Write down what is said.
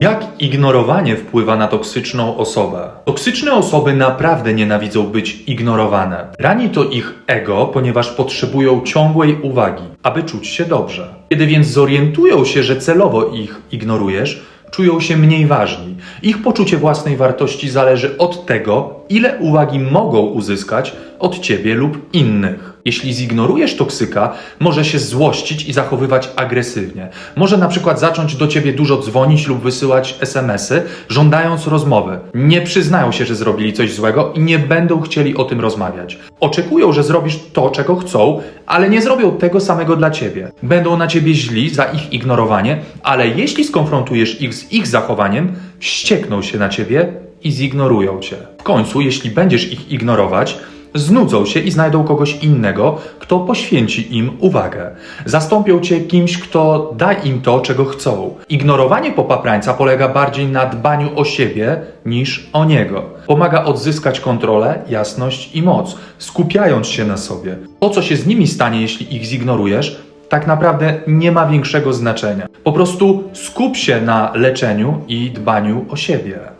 Jak ignorowanie wpływa na toksyczną osobę? Toksyczne osoby naprawdę nienawidzą być ignorowane. Rani to ich ego, ponieważ potrzebują ciągłej uwagi, aby czuć się dobrze. Kiedy więc zorientują się, że celowo ich ignorujesz, czują się mniej ważni. Ich poczucie własnej wartości zależy od tego, ile uwagi mogą uzyskać od ciebie lub innych. Jeśli zignorujesz toksyka, może się złościć i zachowywać agresywnie. Może na przykład zacząć do ciebie dużo dzwonić lub wysyłać SMS-y, żądając rozmowy. Nie przyznają się, że zrobili coś złego i nie będą chcieli o tym rozmawiać. Oczekują, że zrobisz to, czego chcą, ale nie zrobią tego samego dla ciebie. Będą na ciebie źli za ich ignorowanie, ale jeśli skonfrontujesz ich z ich zachowaniem, wściekną się na ciebie i zignorują cię. W końcu, jeśli będziesz ich ignorować, znudzą się i znajdą kogoś innego, kto poświęci im uwagę. Zastąpią cię kimś, kto da im to, czego chcą. Ignorowanie popaprańca polega bardziej na dbaniu o siebie niż o niego. Pomaga odzyskać kontrolę, jasność i moc, skupiając się na sobie. To, co się z nimi stanie, jeśli ich zignorujesz, tak naprawdę nie ma większego znaczenia. Po prostu skup się na leczeniu i dbaniu o siebie.